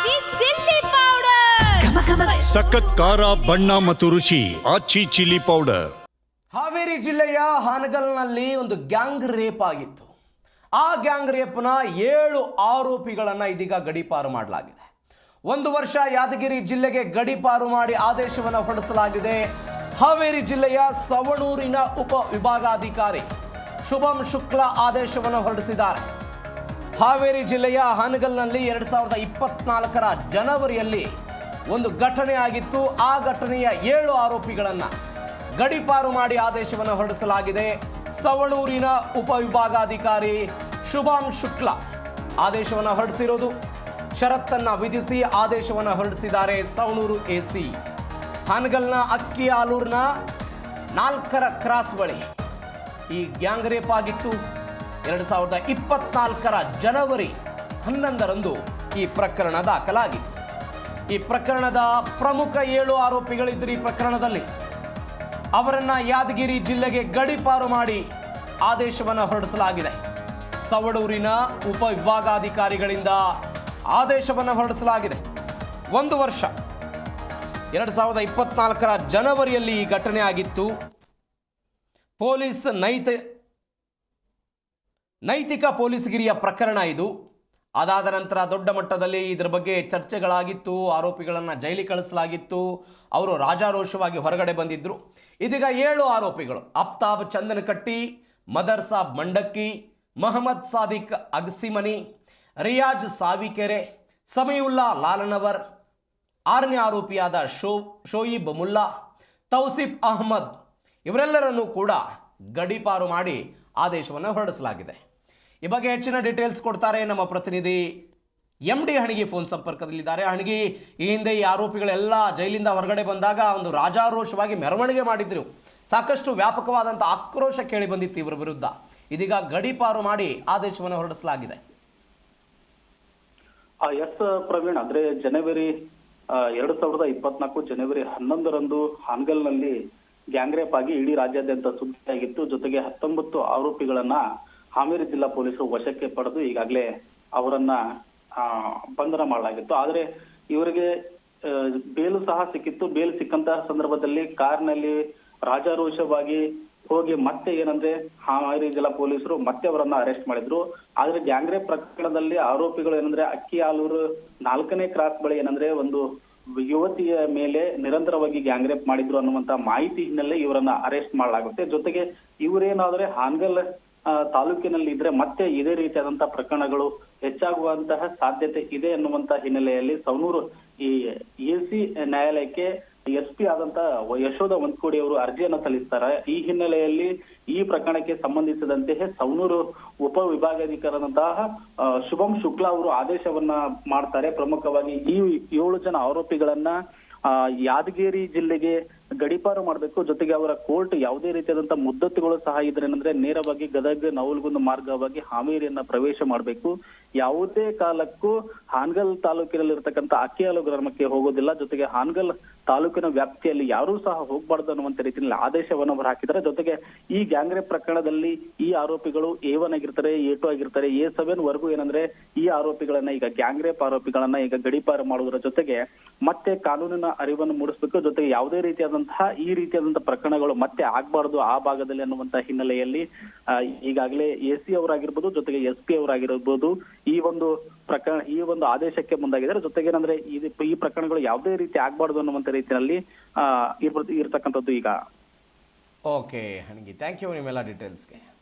ಆಚಿ chilli powder ಸಖತ್ ಖಾರ ಬಣ್ಣ ಮತ್ತು ರುಚಿ ಆಚಿ ಚಿಲ್ಲಿ ಪೌಡರ್ ಹಾವೇರಿ ಜಿಲ್ಲೆಯ ಹಾನಗಲ್ನಲ್ಲಿ ಒಂದು ಗ್ಯಾಂಗ್ ರೇಪ್ ಆಗಿತ್ತು. ಆ ಗ್ಯಾಂಗ್ ರೇಪ್ನ ಏಳು ಆರೋಪಿಗಳನ್ನು ಇದೀಗ ಗಡೀಪಾರು ಮಾಡಲಾಗಿದೆ. ಒಂದು ವರ್ಷ ಯಾದಗಿರಿ ಜಿಲ್ಲೆಗೆ ಗಡೀಪಾರು ಮಾಡಿ ಆದೇಶವನ್ನು ಹೊರಡಿಸಲಾಗಿದೆ. ಹಾವೇರಿ ಜಿಲ್ಲೆಯ ಸವಣೂರಿನ ಉಪ ವಿಭಾಗಾಧಿಕಾರಿ ಶುಭಂ ಶುಕ್ಲಾ ಆದೇಶವನ್ನು ಹೊರಡಿಸಿದ್ದಾರೆ. ಹಾವೇರಿ ಜಿಲ್ಲೆಯ ಹಾನಗಲ್ನಲ್ಲಿ ಎರಡು ಸಾವಿರದ ಇಪ್ಪತ್ನಾಲ್ಕರ ಜನವರಿಯಲ್ಲಿ ಒಂದು ಘಟನೆ ಆಗಿತ್ತು. ಆ ಘಟನೆಯ ಏಳು ಆರೋಪಿಗಳನ್ನು ಗಡಿಪಾರು ಮಾಡಿ ಆದೇಶವನ್ನು ಹೊರಡಿಸಲಾಗಿದೆ. ಸವಣೂರಿನ ಉಪವಿಭಾಗಾಧಿಕಾರಿ ಶುಭಾಂ ಶುಕ್ಲಾ ಆದೇಶವನ್ನು ಹೊರಡಿಸಿರೋದು. ಷರತ್ತನ್ನು ವಿಧಿಸಿ ಆದೇಶವನ್ನು ಹೊರಡಿಸಿದ್ದಾರೆ ಸವಣೂರು ಎಸಿ. ಹಾನಗಲ್ನ ಅಕ್ಕಿ ಆಲೂರಿನ ನಾಲ್ಕರ ಕ್ರಾಸ್ ಬಳಿ ಈ ಗ್ಯಾಂಗ್ ರೇಪ್ ಆಗಿತ್ತು. ಎರಡು ಸಾವಿರದ ಇಪ್ಪತ್ನಾಲ್ಕರ ಜನವರಿ ಹನ್ನೊಂದರಂದು ಈ ಪ್ರಕರಣ ದಾಖಲಾಗಿತ್ತು ಈ ಪ್ರಕರಣದ ಪ್ರಮುಖ ಏಳು ಆರೋಪಿಗಳಿದ್ದರು ಈ ಪ್ರಕರಣದಲ್ಲಿ. ಅವರನ್ನ ಯಾದಗಿರಿ ಜಿಲ್ಲೆಗೆ ಗಡಿಪಾರು ಮಾಡಿ ಆದೇಶವನ್ನು ಹೊರಡಿಸಲಾಗಿದೆ. ಸವಡೂರಿನ ಉಪವಿಭಾಗಾಧಿಕಾರಿಗಳಿಂದ ಆದೇಶವನ್ನು ಹೊರಡಿಸಲಾಗಿದೆ. ಒಂದು ವರ್ಷ, ಎರಡು ಸಾವಿರದ ಇಪ್ಪತ್ನಾಲ್ಕರ ಜನವರಿಯಲ್ಲಿ ಈ ಘಟನೆ ಆಗಿತ್ತು. ಪೊಲೀಸ್ ನೈತ ನೈತಿಕ ಪೊಲೀಸ್ಗಿರಿಯ ಪ್ರಕರಣ ಇದು. ಅದಾದ ನಂತರ ದೊಡ್ಡ ಮಟ್ಟದಲ್ಲಿ ಇದರ ಬಗ್ಗೆ ಚರ್ಚೆಗಳಾಗಿತ್ತು, ಆರೋಪಿಗಳನ್ನು ಜೈಲಿಗೆ ಕಳಿಸಲಾಗಿತ್ತು, ಅವರು ರಾಜಾರೋಷವಾಗಿ ಹೊರಗಡೆ ಬಂದಿದ್ದರು ಇದೀಗ ಏಳು ಆರೋಪಿಗಳು ಅಫ್ತಾಬ್ ಚಂದನಕಟ್ಟಿ, ಮದರ್ ಸಾಬ್ ಮಂಡಕ್ಕಿ, ಮಹಮ್ಮದ್ ಸಾದಿಕ್ ಅಗ್ಸಿಮನಿ, ರಿಯಾಜ್ ಸಾವಿಕೆರೆ ಸಮಯುಲ್ಲಾ ಲಾಲನವರ್, ಆರನೇ ಆರೋಪಿಯಾದ ಶೋ, ಶೋಯಿಬ್ ಮುಲ್ಲಾ, ತೌಸಿಫ್ ಅಹ್ಮದ್, ಇವರೆಲ್ಲರನ್ನೂ ಕೂಡ ಗಡೀಪಾರು ಮಾಡಿ ಆದೇಶವನ್ನು ಹೊರಡಿಸಲಾಗಿದೆ. ಈ ಬಗ್ಗೆ ಹೆಚ್ಚಿನ ಡೀಟೇಲ್ಸ್ ಕೊಡ್ತಾರೆ ನಮ್ಮ ಪ್ರತಿನಿಧಿ ಎಂ ಡಿ ಹಣಗಿ ಫೋನ್ ಸಂಪರ್ಕದಲ್ಲಿದ್ದಾರೆ. ಹಣಗಿ, ಈ ಹಿಂದೆ ಈ ಆರೋಪಿಗಳೆಲ್ಲ ಜೈಲಿಂದ ಹೊರಗಡೆ ಬಂದಾಗ ಒಂದು ರಾಜಾರೋಷವಾಗಿ ಮೆರವಣಿಗೆ ಮಾಡಿದ್ರು. ಸಾಕಷ್ಟು ವ್ಯಾಪಕವಾದಂಥ ಆಕ್ರೋಶ ಕೇಳಿ ಬಂದಿತ್ತು ಇವರ ವಿರುದ್ಧ. ಇದೀಗ ಗಡೀಪಾರು ಮಾಡಿ ಆದೇಶವನ್ನು ಹೊರಡಿಸಲಾಗಿದೆ. ಎಸ್, ಪ್ರವೀಣ್, ಅಂದ್ರೆ ಜನವರಿ ಎರಡು ಸಾವಿರದ ಇಪ್ಪತ್ನಾಲ್ಕು ಜನವರಿ ಹನ್ನೊಂದರಂದು ಹಾನ್ಗಲ್ನಲ್ಲಿ ಗ್ಯಾಂಗ್ರೇಪ್ ಆಗಿ ಇಡೀ ರಾಜ್ಯಾದ್ಯಂತ ಸುದ್ದಿಯಾಗಿತ್ತು. ಜೊತೆಗೆ ಹತ್ತೊಂಬತ್ತು ಆರೋಪಿಗಳನ್ನ ಹಾವೇರಿ ಜಿಲ್ಲಾ ಪೊಲೀಸರು ವಶಕ್ಕೆ ಪಡೆದು ಈಗಾಗಲೇ ಅವರನ್ನ ಬಂಧನ ಮಾಡಲಾಗಿತ್ತು. ಆದರೆ ಇವರಿಗೆ ಬೇಲು ಸಹ ಸಿಕ್ಕಿತ್ತು. ಬೇಲು ಸಿಕ್ಕಂತಹ ಸಂದರ್ಭದಲ್ಲಿ ಕಾರ್ನಲ್ಲಿ ರಾಜಾರೋಷವಾಗಿ ಹೋಗಿ ಮತ್ತೆ ಏನಂದ್ರೆ ಹಾವೇರಿ ಜಿಲ್ಲಾ ಪೊಲೀಸರು ಮತ್ತೆ ಅವರನ್ನ ಅರೆಸ್ಟ್ ಮಾಡಿದ್ರು. ಆದ್ರೆ ಗ್ಯಾಂಗ್ರೇಪ್ ಪ್ರಕರಣದಲ್ಲಿ ಆರೋಪಿಗಳು ಏನಂದ್ರೆ ಅಕ್ಕಿ ಆಲೂರು ನಾಲ್ಕನೇ ಕ್ರಾಸ್ ಬಳಿ ಏನಂದ್ರೆ ಒಂದು ಯುವತಿಯ ಮೇಲೆ ನಿರಂತರವಾಗಿ ಗ್ಯಾಂಗ್ರೇಪ್ ಮಾಡಿದ್ರು ಅನ್ನುವಂತ ಮಾಹಿತಿ ಹಿನ್ನೆಲೆ ಇವರನ್ನ ಅರೆಸ್ಟ್ ಮಾಡಲಾಗುತ್ತೆ. ಜೊತೆಗೆ ಇವರೇನಾದ್ರೆ ಹಾನಗಲ್ ತಾಲೂಕಿನಲ್ಲಿ ಇದ್ರೆ ಮತ್ತೆ ಇದೇ ರೀತಿಯಾದಂತಹ ಪ್ರಕರಣಗಳು ಹೆಚ್ಚಾಗುವಂತಹ ಸಾಧ್ಯತೆ ಇದೆ ಎನ್ನುವಂತಹ ಹಿನ್ನೆಲೆಯಲ್ಲಿ ಸವನೂರು ಈ ಎಸಿ ನ್ಯಾಯಾಲಯಕ್ಕೆ ಎಸ್ ಪಿ ಆದಂತ ಯಶೋಧ ವಂತ್ಕೋಡಿ ಅವರು ಅರ್ಜಿಯನ್ನು ಸಲ್ಲಿಸ್ತಾರೆ. ಈ ಹಿನ್ನೆಲೆಯಲ್ಲಿ ಈ ಪ್ರಕರಣಕ್ಕೆ ಸಂಬಂಧಿಸಿದಂತೆ ಸವನೂರು ಉಪ ವಿಭಾಗಾಧಿಕಾರದಂತಹ ಶುಭಂ ಶುಕ್ಲಾ ಅವರು ಆದೇಶವನ್ನ ಮಾಡ್ತಾರೆ. ಪ್ರಮುಖವಾಗಿ ಈ ಏಳು ಜನ ಆರೋಪಿಗಳನ್ನ ಯಾದಗಿರಿ ಜಿಲ್ಲೆಗೆ ಗಡೀಪಾರು ಮಾಡಬೇಕು. ಜೊತೆಗೆ ಅವರ ಕೋರ್ಟ್ ಯಾವುದೇ ರೀತಿಯಾದಂತಹ ಮುದ್ದತ್ತುಗಳು ಸಹ ಇದ್ರೆ ಏನಂದ್ರೆ ನೇರವಾಗಿ ಗದಗ ನವಲ್ಗುಂದ ಮಾರ್ಗವಾಗಿ ಹಾವೇರಿಯನ್ನ ಪ್ರವೇಶ ಮಾಡಬೇಕು. ಯಾವುದೇ ಕಾಲಕ್ಕೂ ಹಾನಗಲ್ ತಾಲೂಕಿನಲ್ಲಿರ್ತಕ್ಕಂಥ ಅಕ್ಕಿಯಾಲು ಗ್ರಾಮಕ್ಕೆ ಹೋಗೋದಿಲ್ಲ. ಜೊತೆಗೆ ಹಾನಗಲ್ ತಾಲೂಕಿನ ವ್ಯಾಪ್ತಿಯಲ್ಲಿ ಯಾರೂ ಸಹ ಹೋಗಬಾರ್ದು ಅನ್ನುವಂತ ರೀತಿಯಲ್ಲಿ ಆದೇಶವನ್ನು ಅವರು ಹಾಕಿದ್ದಾರೆ. ಜೊತೆಗೆ ಈ ಗ್ಯಾಂಗ್ರೇಪ್ ಪ್ರಕರಣದಲ್ಲಿ ಈ ಆರೋಪಿಗಳು ಎ ಒನ್ ಆಗಿರ್ತಾರೆ, ಎ ಟು ಆಗಿರ್ತಾರೆ, ಎ ಸೆವೆನ್ ವರೆಗೂ ಏನಂದ್ರೆ ಈ ಆರೋಪಿಗಳನ್ನ ಈಗ ಗ್ಯಾಂಗ್ರೇಪ್ ಆರೋಪಿಗಳನ್ನ ಈಗ ಗಡಿಪಾರು ಮಾಡುವುದರ ಜೊತೆಗೆ ಮತ್ತೆ ಕಾನೂನಿನ ಅರಿವನ್ನು ಮೂಡಿಸಬೇಕು. ಜೊತೆಗೆ ಯಾವುದೇ ರೀತಿಯಾದಂತಹ ಈ ರೀತಿಯಾದಂತಹ ಪ್ರಕರಣಗಳು ಮತ್ತೆ ಆಗ್ಬಾರ್ದು ಆ ಭಾಗದಲ್ಲಿ ಅನ್ನುವಂತಹ ಹಿನ್ನೆಲೆಯಲ್ಲಿ ಈಗಾಗಲೇ ಎ ಸಿ ಅವರಾಗಿರ್ಬೋದು, ಜೊತೆಗೆ ಎಸ್ ಪಿ ಅವರಾಗಿರ್ಬೋದು, ಈ ಒಂದು ಪ್ರಕರಣ, ಈ ಒಂದು ಆದೇಶಕ್ಕೆ ಮುಂದಾಗಿದ್ದಾರೆ. ಜೊತೆಗೆ ಏನಂದ್ರೆ, ಈ ಪ್ರಕರಣಗಳು ಯಾವುದೇ ರೀತಿ ಆಗ್ಬಾರ್ದು ಅನ್ನುವಂತ ರೀತಿಯಲ್ಲಿ ಇರ್ತಕ್ಕಂಥದ್ದು ಈಗ. ಓಕೆ ಥ್ಯಾಂಕ್ ಯು ನಿಮ್ಮೆಲ್ಲ ಡೀಟೇಲ್ಸ್ಗೆ